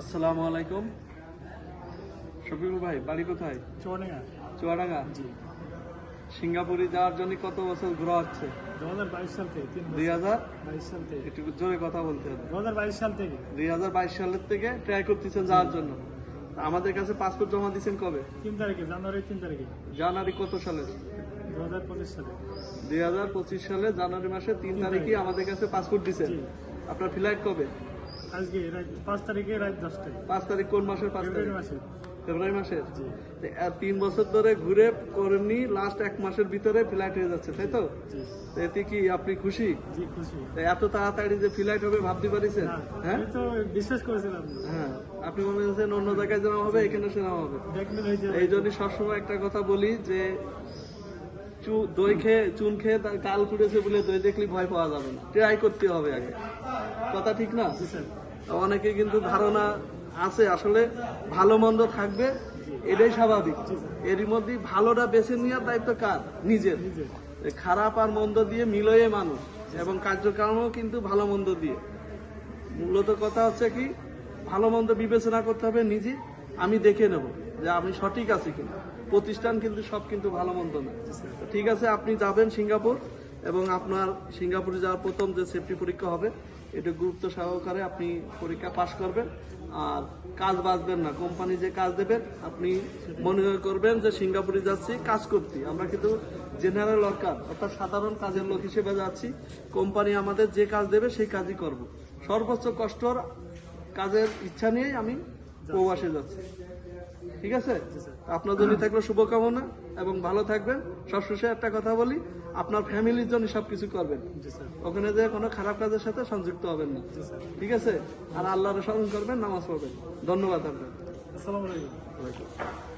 আসসালামু আলাইকুম। শফিকুল ভাই বাড়ি কোথায়? চুয়াডাঙ্গা। চুয়াডাঙ্গা? জি। সিঙ্গাপুরে যাওয়ার জন্য কত বছর ঘোরা হচ্ছে? দু হাজার বাইশ সাল থেকে দুই হাজার বাইশ সাল থেকে। একটু জোরে কথা বলতে হবে। দু হাজার বাইশ সাল থেকে। দুই হাজার বাইশ সালের থেকে ট্রাই করতেছেন যাওয়ার জন্য। আমাদের কাছে পাসপোর্ট জমা দিয়েছেন কবে? তিন তারিখে জানুয়ারি তিন তারিখে। জানুয়ারি কত সালে? দু হাজার পঁচিশ সালে। দুই হাজার পঁচিশ সালে জানুয়ারি মাসে তিন তিন তারিখে আমাদের কাছে পাসপোর্ট দিচ্ছেন আপনার ফ্লাইট কবে? আজকে পাঁচ তারিখে রাত দশটায়। পাঁচ তারিখ কোন মাসের পাঁচ তারিখ? মাসে ফেব্রুয়ারি মাসের? তিন বছর ধরে ঘুরে করেননি লাস্ট এক মাসের ভিতরে ফ্লাইট হয়ে যাচ্ছে তাই তো? এতে কি আপনি খুশি? খুশি। এত তাড়াতাড়ি যে ফ্লাইট হবে ভাবতে পারিছেন? হ্যাঁ? বিশ্বাস করেছিলাম হ্যাঁ আপনি মনে হচ্ছেন অন্য জায়গায় যেরকম হবে এখানে সেরকম হবে। এই জন্য সবসময় একটা কথা বলি যে দই খেয়ে, চুন খেয়ে তার গাল ফুটেছে বলে দই দেখলে ভয় পাওয়া যাবে না। ট্রাই করতে হবে আগে। কথা ঠিক না? অনেকে কিন্তু ধারণা আছে আসলে ভালো মন্দ থাকবে, এটাই স্বাভাবিক। এরই মধ্যে ভালোটা বেছে নেওয়ার দায়িত্ব কার? নিজের। খারাপ আর মন্দ দিয়ে মিলয়ে মানুষ এবং কার্যক্রমও কিন্তু ভালো মন্দ দিয়ে। মূলত কথা হচ্ছে কি, ভালো মন্দ বিবেচনা করতে হবে নিজে, আমি দেখে নেব যে আমি সঠিক আছি কিনা। প্রতিষ্ঠান কিন্তু সব কিন্তু ভালো মন্দ না। ঠিক আছে, আপনি যাবেন সিঙ্গাপুর এবং আপনার সিঙ্গাপুরে যাওয়ার প্রথম যে সেফটি পরীক্ষা হবে, এটা গুরুত্ব সহকারে আপনি পরীক্ষা পাশ করবেন। আর কাজ বাঁচবেন না কোম্পানি যে কাজ দেবেন আপনি মনে করবেন যে সিঙ্গাপুরে যাচ্ছি, কাজ করতে আমরা কিন্তু জেনারেল ওয়ার্কার অর্থাৎ সাধারণ কাজের লোক হিসেবে যাচ্ছি। কোম্পানি আমাদের যে কাজ দেবে, সেই কাজই করব। সর্বোচ্চ কষ্টর কাজের ইচ্ছা নিয়েই আমি প্রবাসে যাচ্ছি। ঠিক আছে? আপনার জন্য থাকল শুভকামনা এবং ভালো থাকবেন। সবশেষে একটা কথা বলি আপনার ফ্যামিলির জন্য সবকিছু করবেন। ওখানে যে কোনো খারাপ কাজের সাথে সংযুক্ত হবেন না। ঠিক আছে? আর আল্লাহর স্মরণ করবেন নামাজ পড়বেন। ধন্যবাদ আপনার আসসালামু আলাইকুম।